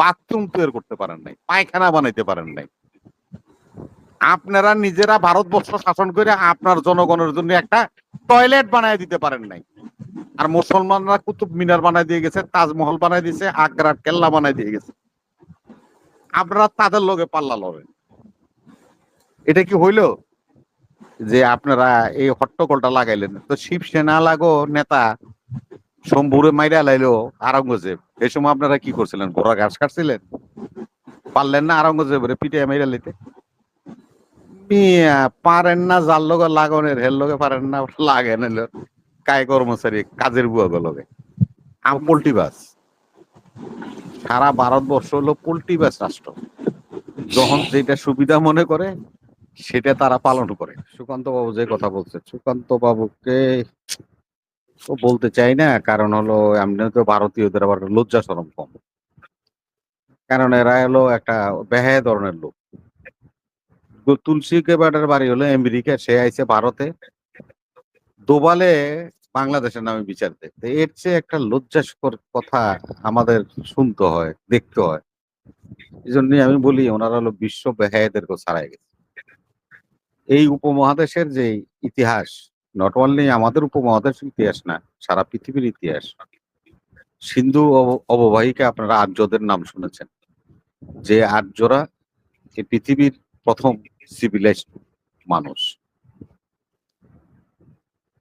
Bathroom তৈরি করতে পারেন নাই, পায়খানা বানাইতে পারেন নাই। আপনারা নিজেরা ভারতবর্ষ শাসন করে আপনার জনগণের জন্য একটা টয়লেট বানায় দিতে পারেন নাই। আর মুসলমানরা কুতুব মিনার বানায় দিয়ে গেছে, তাজমহল বানায় দিয়েছে, আগ্রার কেল্লা বানায় দিয়ে গেছে। আপনারা তাদের লগে পাল্লা লড়েন। এটা কি হইল? যে আপনারা এই হট্টগোলটা লাগাইলেন। তো শিবসেনা লাগো নেতা, শম্ভুরে মাইরা লাইলো আরঙ্গজেব এই সময় আপনারা কি করছিলেন? ঘোড়া ঘাস কাটছিলেন? পারলেন না আরঙ্গজেবরে পিঠে মাইরা লাইতে মিয়া, পারেন না যার লগে লাগনের হের লগে পারেন না হলো কায় কর্মচারী কাজের বুয়া লগে। আম বাস। সারা ভারতবর্ষ হলো পোল্ট্রি বাস রাষ্ট্র। যখন যেটা সুবিধা মনে করে সেটা তারা পালন করে। সুকান্ত বাবু যে কথা বলছে সুকান্ত বাবুকে তো বলতে চাই না, কারণ হলো এমনি তো ভারতীয়দের আবার লজ্জা সরম কম। কারণ এরা হলো একটা বেহায় ধরনের লোক। তুলসী কেবাটের বাড়ি হলো আমেরিকা, সে আইছে ভারতে। দোবালে বাংলাদেশের নামে বিচার দেখতে এর চেয়ে একটা লজ্জাস্কর কথা আমাদের শুনতে হয়, দেখতে হয়। এই জন্যই আমি বলি, ওনারা হলো বিশ্ব বেহায়াদেরকে ছাড়াই গেছে। এই উপমহাদেশের যে ইতিহাস নট অনলি আমাদের উপমহাদেশের ইতিহাস না, সারা পৃথিবীর ইতিহাস। সিন্ধু অব- অববাহিকা আপনারা আর্যদের নাম শুনেছেন। যে আর্যরা এই পৃথিবীর প্রথম সিভিলাইজড মানুষ।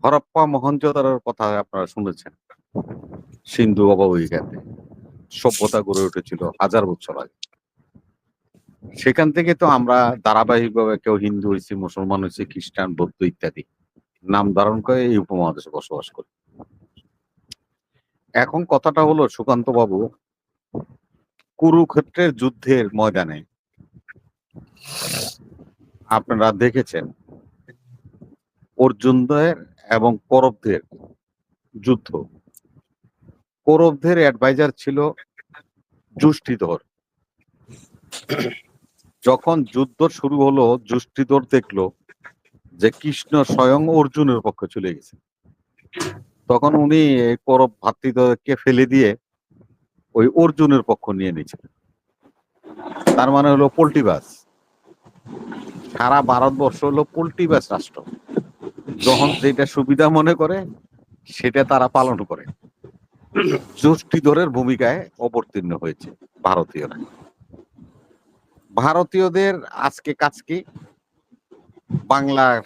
হরপ্পা মহঞ্জোদারোর কথা আপনারা শুনেছেন। সিন্ধু অববাহিকাতে সভ্যতা গড়ে উঠেছিল হাজার বছর আগে। সেখান থেকে তো আমরা ধারাবাহিকভাবে কেউ হিন্দু হয়েছি, মুসলমান হয়েছি, খ্রিস্টান, বৌদ্ধ ইত্যাদি। নাম ধারণ করে এই উপমহাদেশে বসবাস করি। এখন কথাটা হলো সুকান্ত বাবু কুরুক্ষেত্রের যুদ্ধের ময়দানে আপনারা দেখেছেন অর্জুনদের এবং কৌরবদের যুদ্ধ। কৌরবদের অ্যাডভাইজার ছিল যুষ্টিধর। যখন যুদ্ধ শুরু হলো, যুষ্টিধর দেখল যে কৃষ্ণ স্বয়ং অর্জুনের পক্ষে চলে গেছে। তখন উনি এই কৌরব ভাতৃদ্বয়কে ফেলে দিয়ে ওই অর্জুনের পক্ষ নিয়ে নিয়েছিলেন। তার মানে হলো পোল্ট্রি বাস। সারা ভারতবর্ষ হলো পোল্ট্রি বাস রাষ্ট্র। যখন যেটা সুবিধা মনে করে, সেটা তারা পালন করে। যষ্টিধরের ভূমিকায় অবতীর্ণ হয়েছে ভারতীয়রা। ভারতীয়দের আজকে কাজ কি? বাংলার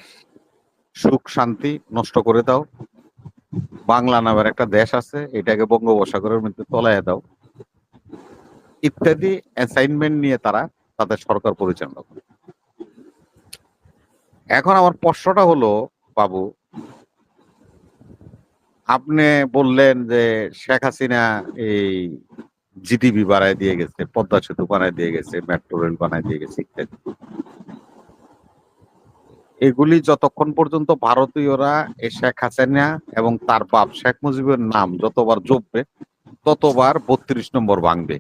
সুখ, শান্তি নষ্ট করে দাও। বাংলা নামের একটা দেশ আছে, এটাকে বঙ্গোপসাগরের মধ্যে তলায় দাও। ইত্যাদি অ্যাসাইনমেন্ট নিয়ে তারা তাদের সরকার পরিচালনা করে। এখন আমার প্রশ্নটা হলো, বাবু, আপনি বললেন যে শেখ হাসিনা এই জিডিপি বানায় দিয়ে গেছে, পদ্মা সেতু বানায় দিয়ে গেছে মেট্রো রেল বানায় দিয়ে গেছে, ইত্যাদি। এগুলি যতক্ষণ পর্যন্ত ভারতীয়রা এই শেখ হাসিনা এবং তার বাপ শেখ মুজিবের নাম যতবার জপবে, ততবার বত্রিশ নম্বর ভাঙবে।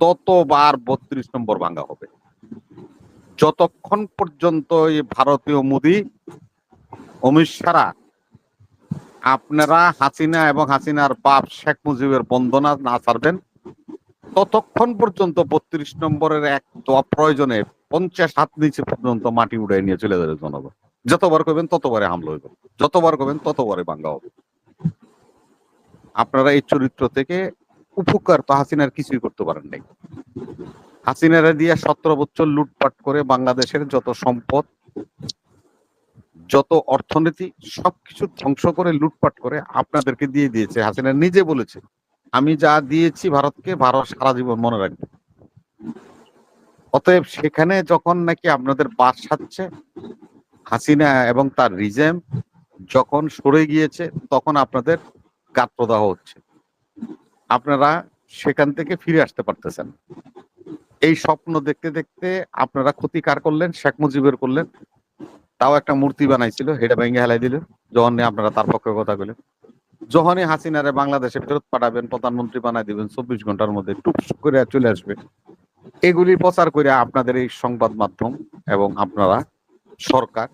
ততবার বত্রিশ নম্বর ভাঙা হবে। যতক্ষণ পর্যন্ত এই ভারতীয় মোদী, অমিত শাহরা, আপনারা হাসিনা এবং হাসিনার বাপ শেখ মুজিবের বন্দনা না ছাড়বেন, ততক্ষণ পর্যন্ত বত্রিশ নম্বরের এক প্রয়োজনে পঞ্চাশ হাত নিচে পর্যন্ত মাটি উড়াই নিয়ে চলে যাবে জনগণ। যতবার করবেন ততবারে হামলা হইবে। যতবার করবেন ততবারে ভাঙ্গা হবে। আপনারা এই চরিত্র থেকে উপকার তো হাসিনার কিছুই করতে পারেন নাই। হাসিনারা দিয়ে সতেরো বছর লুটপাট করে বাংলাদেশের যত সম্পদ, যত অর্থনীতি, সবকিছু ধ্বংস করে, লুটপাট করে আপনাদেরকে দিয়ে দিয়েছে। হাসিনা নিজে বলেছে, আমি যা দিয়েছি ভারতকে, ভারত সারা জীবন মনে রাখবে। অতএব সেখানে যখন নাকি আপনাদের বাস সাচ্ছে হাসিনা এবং তার রিজেম যখন সরে গিয়েছে, তখন আপনাদের গাত্রদাহ হচ্ছে। আপনারা সেখান থেকে ফিরে আসতে পারতেছেন। এই স্বপ্ন দেখতে দেখতে আপনারা ক্ষতি কার করলেন? শেখ মুজিবের করলেন। তাও একটা মূর্তি বানাইছিল হেটা ভেঙে হেলাই দিল। যখন আপনারা তার পক্ষে কথা বলেন। যখনই হাসিনারে বাংলাদেশে ফেরত পাঠাবেন, প্রধানমন্ত্রী বানাই দিবেন, চব্বিশ ঘণ্টার মধ্যে টুপস করে চলে আসবে। এগুলি প্রচার করে আপনাদের এই সংবাদ মাধ্যম এবং আপনারা সরকার,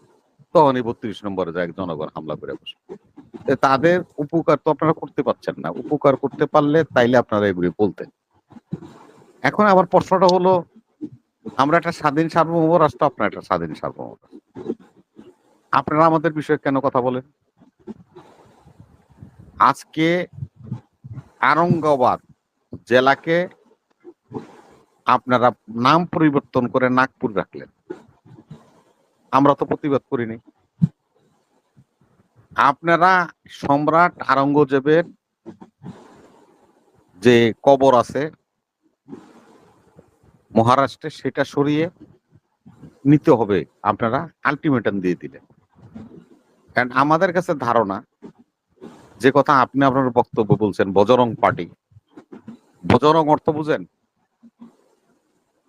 তখনই বত্রিশ নম্বরে যায় জনগণ হামলা করে বসে। তাদের উপকার তো আপনারা করতে পারছেন না। উপকার করতে পারলে তাইলে আপনারা এগুলি বলতেন। এখন আবার প্রশ্নটা হলো, আমরা একটা স্বাধীন সার্বভৌম রাষ্ট্র, আপনার একটা স্বাধীন সার্বভৌম আপনারা আমাদের বিষয়ে কেন কথা বলেন? আজকে আরঙ্গাবাদ জেলাকে আপনারা নাম পরিবর্তন করে নাগপুর রাখলেন। আমরা তো প্রতিবাদ করিনি। আপনারা সম্রাট আরঙ্গজেবের যে কবর আছে, মহারাষ্ট্রে সেটা সরিয়ে নিতে হবে। আপনারা আলটিমেটাম দিয়ে দিলেন। কারণ আমাদের কাছে ধারণা, যে কথা আপনি আপনার বক্তব্য বলছেন, বজরং পার্টি। বজরং অর্থ বুঝেন?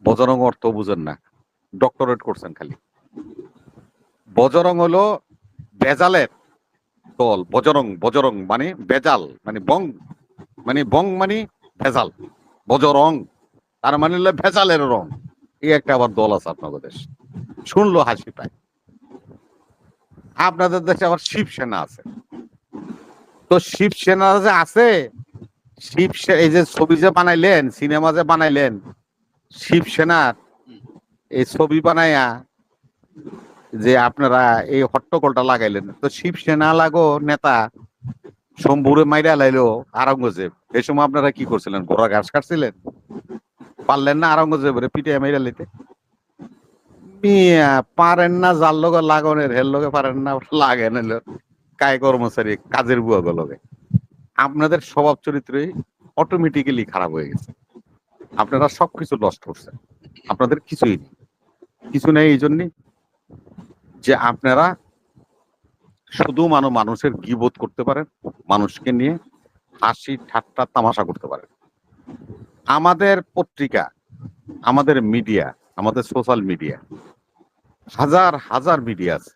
বজরং অর্থ বুঝেন না ডক্টরেট করছেন খালি। বজরং হলো বেজালের দল, বজরং বজরং মানে বেজাল মানে বং মানে বং মানে ভেজাল, বজরং, তার মানে হলো ভেজালের রং। এই একটা আবার দল আছে আপনাদের দেশ। শুনলো হাসি পায়। আপনাদের দেশে আবার শিবসেনা আছে। তো শিবসেনা যে আছে শিব এই যে ছবি যে বানাইলেন, সিনেমা যে বানাইলেন শিবসেনার এই ছবি বানাইয়া যে আপনারা এই হট্টগোলটা লাগাইলেন। তো শিবসেনা লাগো নেতা শম্ভুরে মাইরা লাইলো আরঙ্গজেব এই সময় আপনারা কি করছিলেন? ঘোড়া ঘাস কাটছিলেন? পারলেন না আরঙ্গজেবের পিঠে মাইরা লাইতে? পারেন না, যার লগে লাগনের, হের লগে পারেন না লাগেন কায় কর্মচারী, কাজের বুয়া লগে। আপনাদের স্বভাব চরিত্রই অটোমেটিক্যালি খারাপ হয়ে গেছে। আপনারা সবকিছু লস করছেন। আপনাদের কিছুই নেই। কিছু নেই এই জন্যই যে আপনারা শুধু মানো মানুষের গিবোধ করতে পারেন, মানুষকে নিয়ে হাসি, ঠাট্টা, তামাশা করতে পারেন। আমাদের পত্রিকা, আমাদের মিডিয়া আমাদের সোশ্যাল মিডিয়া হাজার হাজার মিডিয়া আছে।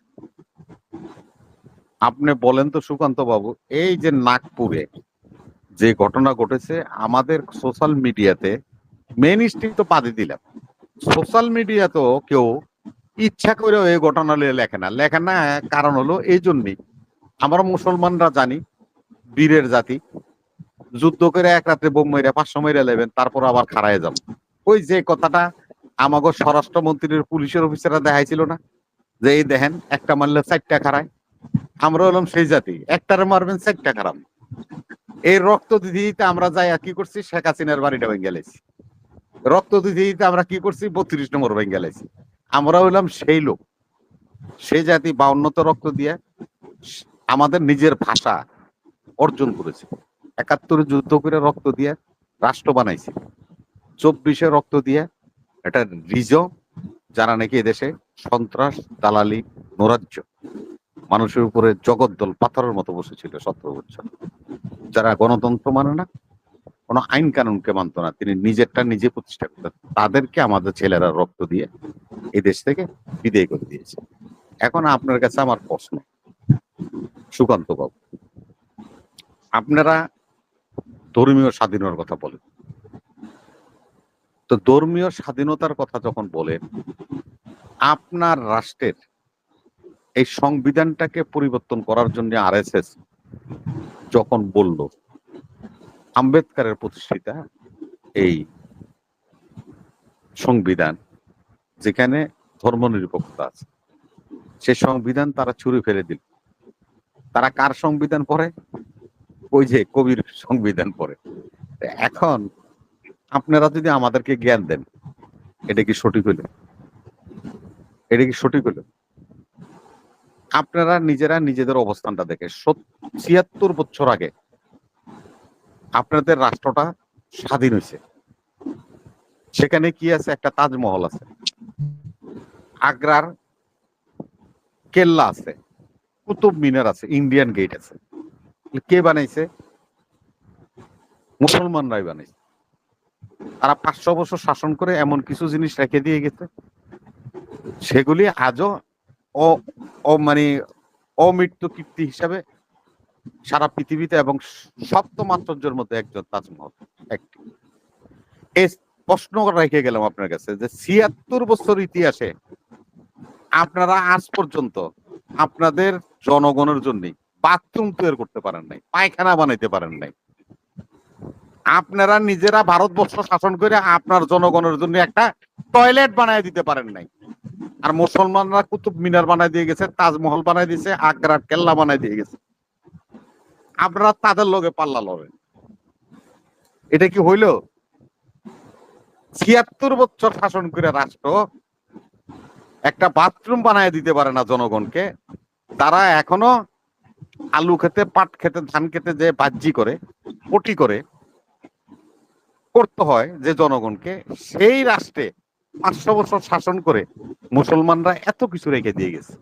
আপনি বলেন তো সুকান্ত বাবু, এই যে নাগপুরে যে ঘটনা ঘটেছে, আমাদের সোশ্যাল মিডিয়াতে মেন স্ট্রিম তো পাদি দিলাম। সোশ্যাল মিডিয়া তো কেউ ইচ্ছা করে এই ঘটনা নিয়ে লেখে না। লেখে না, কারণ হলো এই জন্যই। আমরা মুসলমানরা জানি, বীরের জাতি। যুদ্ধ করে এক রাত্রে বোম মেরে, পাঁচশো মেরে নেবেন, তারপর আবার খাড়ায় যাব। ওই যে কথাটা আমাকে স্বরাষ্ট্রমন্ত্রীর পুলিশের অফিসাররা দেখাইছিল না? যে এই দেখেন, একটা মারলে চারটা খাড়ায়। আমরা হলাম সেই জাতি। একটারে মারবেন, চারটা খারাপ এই রক্ত দিতে আমরা যাই কি করছি? শেখ হাসিনার বাড়িটা ভেঙে গেলেছি রক্ত দিতে দিতে আমরা কি করছি? বত্রিশ নম্বর ভেঙে আমরা হইলাম সেই লোক। সে জাতি বা বাউন্নত রক্ত দিয়ে আমাদের নিজের ভাষা অর্জন করেছে। একাত্তরে যুদ্ধ করে রক্ত দিয়ে রাষ্ট্র বানাইছে। চব্বিশে রক্ত দিয়ে এটা রিজ যারা নাকি এদেশে সন্ত্রাস, দালালি, নৈরাজ্য, মানুষের উপরে জগদ্দল, পাথরের মতো বসেছিল সতেরো বছর। যারা গণতন্ত্র মানে না কোনো আইন কানুনকে মানত না। তিনি নিজেরটা নিজে প্রতিষ্ঠা করতেন। তাদেরকে আমাদের ছেলেরা রক্ত দিয়ে এই দেশ থেকে বিদায় করে দিয়েছে। এখন আপনার কাছে আমার প্রশ্ন, সুকান্ত বাবু, আপনারা ধর্মীয় স্বাধীনতার কথা বলেন। তো ধর্মীয় স্বাধীনতার কথা যখন বলেন, আপনার রাষ্ট্রের এই সংবিধানটাকে পরিবর্তন করার জন্য আরএসএস যখন বলল আম্বেদকারের প্রতিষ্ঠিতা এই সংবিধান যেখানে ধর্মনিরপেক্ষতা আছে। সে সংবিধান তারা ছুঁড়ে ফেলে দিল। তারা কার সংবিধান পড়ে? ওই যে কবির সংবিধান পড়ে। এখন আপনারা যদি আমাদেরকে জ্ঞান দেন, এটা কি সঠিক হইল এটা কি সঠিক হইল আপনারা নিজেরা নিজেদের অবস্থানটা দেখে ছিয়াত্তর বছর আগে আপনাদের রাষ্ট্রটা স্বাধীন হয়েছে। সেখানে কি আছে? একটা তাজমহল আছে। আগ্রার কেল্লা আছে। কুতুব মিনার আছে। ইন্ডিয়ান গেট আছে। কে বানাইছে? মুসলমানরাই বানাইছে। তারা পাঁচশো বছর শাসন করে এমন কিছু জিনিস রেখে দিয়ে গেছে। সেগুলি আজও ও মানে অমৃত্যু কীর্তি হিসাবে সারা পৃথিবীতে এবং সপ্তম মধ্যে একজন তাজমহল, একটি। এই প্রশ্ন রেখে গেলাম আপনার কাছে যে ছিয়াত্তর বছর ইতিহাসে আপনারা আজ পর্যন্ত আপনাদের জনগণের জন্য বাথরুম তৈরি করতে পারেন নাই, পায়খানা বানাইতে পারেন নাই। আপনারা নিজেরা ভারতবর্ষ শাসন করে আপনার জনগণের জন্য একটা টয়লেট বানায় দিতে পারেন নাই। আর মুসলমানরা কুতুব মিনার বানায় দিয়ে গেছে, তাজমহল বানায় দিয়েছে, আগ্রার কেল্লা বানায় দিয়ে গেছে। আপনারা তাদের লগে পাল্লা লড়েন এটা কি হইল? ছিয়াত্তর বছর শাসন করে রাষ্ট্র একটা বাথরুম বানায় দিতে পারে না জনগণকে। তারা এখনও আলু খেতে, পাট খেতে, ধান খেতে যে বাহ্যি করে, পটি করে, করতে হয় যে জনগণকে, সেই রাষ্ট্রে পাঁচশো বছর শাসন করে মুসলমানরা এত কিছু রেখে দিয়ে গেছে।